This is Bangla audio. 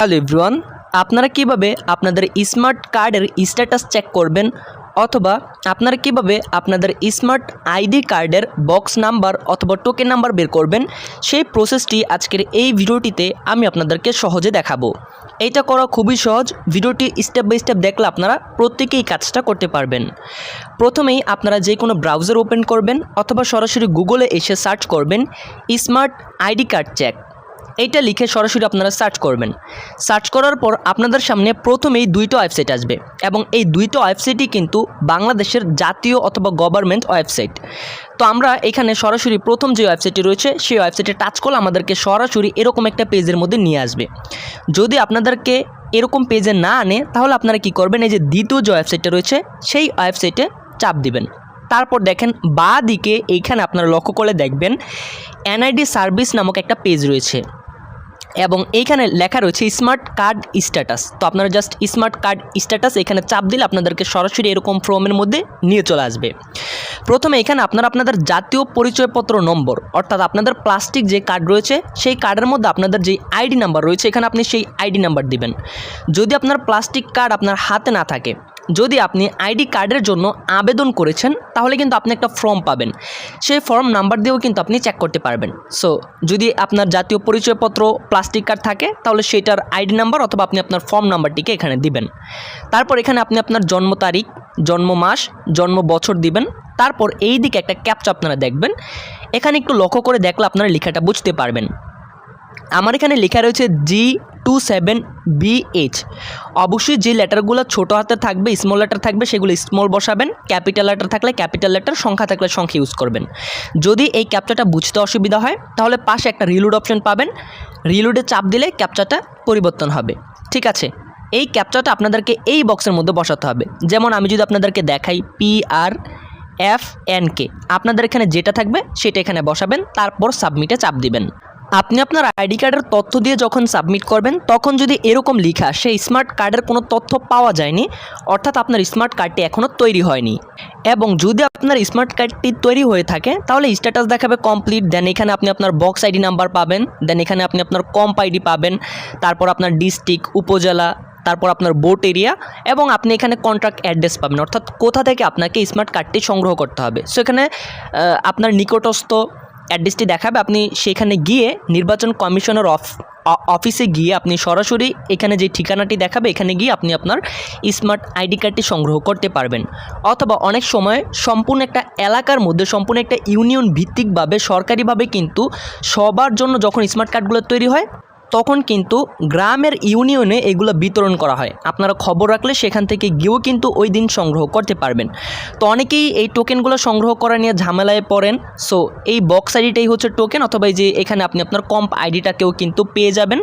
হ্যালো এভরিওয়ান, আপনারা কীভাবে আপনাদের স্মার্ট কার্ডের স্ট্যাটাস চেক করবেন অথবা আপনারা কীভাবে আপনাদের স্মার্ট আইডি কার্ডের বক্স নাম্বার অথবা টোকেন নাম্বার বের করবেন, সেই প্রসেসটি আজকের এই ভিডিওটিতে আমি আপনাদেরকে সহজে দেখাবো। এইটা করা খুবই সহজ, ভিডিওটি স্টেপ বাই স্টেপ দেখলে আপনারা প্রত্যেকেই কাজটা করতে পারবেন। প্রথমেই আপনারা যে কোনো ব্রাউজার ওপেন করবেন অথবা সরাসরি গুগলে এসে সার্চ করবেন, স্মার্ট আইডি কার্ড চেক। এইটা লিখে সরাসরি আপনারা সার্চ করবেন। সার্চ করার পর আপনাদের সামনে প্রথমেই দুইটা ওয়েবসাইট আসবে এবং এই দুইটা ওয়েবসাইটই কিন্তু বাংলাদেশের জাতীয় অথবা গভর্নমেন্ট ওয়েবসাইট তো আমরা এখানে সরাসরি প্রথম যে ওয়েবসাইটটি রয়েছে, সেই ওয়েবসাইটে টাচ করলে আমাদেরকে সরাসরি এরকম একটা পেজের মধ্যে নিয়ে আসবে। যদি আপনাদেরকে এরকম পেজে না আনে, তাহলে আপনারা কি করবেন, এই যে দ্বিতীয় যে ওয়েবসাইটটা রয়েছে, সেই ওয়েবসাইটে চাপ দিবেন। তারপর দেখেন, বা দিকে এইখানে আপনারা লক্ষ্য করে দেখবেন এনআইডি সার্ভিস নামক একটা পেজ রয়েছে। এবং এইখানে লেখা রয়েছে স্মার্ট কার্ড স্ট্যাটাস তো আপনারা জাস্ট স্মার্ট কার্ড স্ট্যাটাস এখানে চাপ দিলে আপনাদেরকে সরাসরি এরকম ফর্মের মধ্যে নিয়ে চলে আসবে। প্রথমে এখানে আপনারা আপনাদের জাতীয় পরিচয়পত্র নম্বর, অর্থাৎ আপনাদের প্লাস্টিক যে কার্ড রয়েছে, সেই কার্ডের মধ্যে আপনাদের যে আইডি নাম্বার রয়েছে, এখানে আপনি সেই আইডি নাম্বার দিবেন। যদি আপনার প্লাস্টিক কার্ড আপনার হাতে না থাকে যদি আপনি আইডি কার্ডের জন্য আবেদন করেছেন, তাহলে কিন্তু আপনি একটা ফর্ম পাবেন। সেই ফর্ম নাম্বার দিয়েও কিন্তু আপনি চেক করতে পারবেন। সো যদি আপনার জাতীয় পরিচয়পত্র প্লাস্টিক কার্ড থাকে, তাহলে সেটার আইডি নাম্বার অথবা আপনি আপনার ফর্ম নাম্বারটিকে এখানে দিবেন। তারপর এখানে আপনি আপনার জন্ম তারিখ, জন্ম মাস, জন্ম বছর দিবেন। তারপর এই দিকে একটা ক্যাপচা আপনারা দেখবেন। এখানে একটু লক্ষ্য করে দেখলে আপনারা লেখাটা বুঝতে পারবেন। আমার এখানে লেখা রয়েছে জি টু সেভেন বিএইচ অবশ্যই যে লেটারগুলো ছোটো হাতে থাকবে স্মল লেটার থাকবে, সেগুলো স্মল বসাবেন। ক্যাপিটাল লেটার থাকলে ক্যাপিটাল লেটার সংখ্যা থাকলে সংখ্যা ইউজ করবেন। যদি এই ক্যাপচাটা বুঝতে অসুবিধা হয়, তাহলে পাশে একটা রিলোড অপশন পাবেন। রিলোডে চাপ দিলে ক্যাপচাটা পরিবর্তন হবে। ঠিক আছে? এই ক্যাপচাটা আপনাদেরকে এই বক্সের মধ্যে বসাতে হবে। যেমন আমি যদি আপনাদেরকে দেখাই P R F N K আপনাদের এখানে যেটা থাকবে, সেটা এখানে বসাবেন, তারপর সাবমিটে চাপ দিবেন। আপনি আপনার আইডি কার্ডের তথ্য দিয়ে যখন সাবমিট করবেন, তখন যদি এরকম লেখা সেই স্মার্ট কার্ডের কোনো তথ্য পাওয়া যায়নি, অর্থাৎ আপনার স্মার্ট কার্ডটি এখনও তৈরি হয়নি এবং যদি আপনার স্মার্ট কার্ডটি তৈরি হয়ে থাকে, তাহলে স্ট্যাটাস দেখাবে কমপ্লিট দেন এখানে আপনি আপনার বক্স আইডি নাম্বার পাবেন দেন এখানে আপনি আপনার কম্প আইডি পাবেন, তারপর আপনার ডিস্ট্রিক্ট উপজেলা, তারপর আপনার বোট এরিয়া এবং আপনি এখানে কন্ট্রাক্ট অ্যাড্রেস পাবেন, অর্থাৎ কোথা থেকে আপনাকে স্মার্ট কার্ডটি সংগ্রহ করতে হবে। সো এখানে আপনার নিকটস্থ অ্যাড্রেসটি দেখাবে, আপনি সেখানে গিয়ে নির্বাচন কমিশনের অফ অফিসে গিয়ে আপনি সরাসরি এখানে যে ঠিকানাটি দেখাবে, এখানে গিয়ে আপনি আপনার স্মার্ট আইডি কার্ডটি সংগ্রহ করতে পারবেন। অথবা অনেক সময় সম্পূর্ণ একটা এলাকার মধ্যে, সম্পূর্ণ একটা ইউনিয়ন ভিত্তিকভাবে, সরকারিভাবে কিন্তু সবার জন্য যখন স্মার্ট কার্ডগুলো তৈরি হয় তখন কিন্তু গ্রামের ইউনিয়নে এগুলো বিতরণ করা হয়। আপনারা খবর রাখলে সেখান থেকে গিয়েও কিন্তু ওই দিন সংগ্রহ করতে পারবেন। তো অনেকেই এই টোকেনগুলো সংগ্রহ করা নিয়ে ঝামেলায় পড়েন। সো এই বক্স আইডিটাই হচ্ছে টোকেন অথবা যে এখানে আপনি আপনার কম্প আইডিটাকেও কিন্তু পেয়ে যাবেন।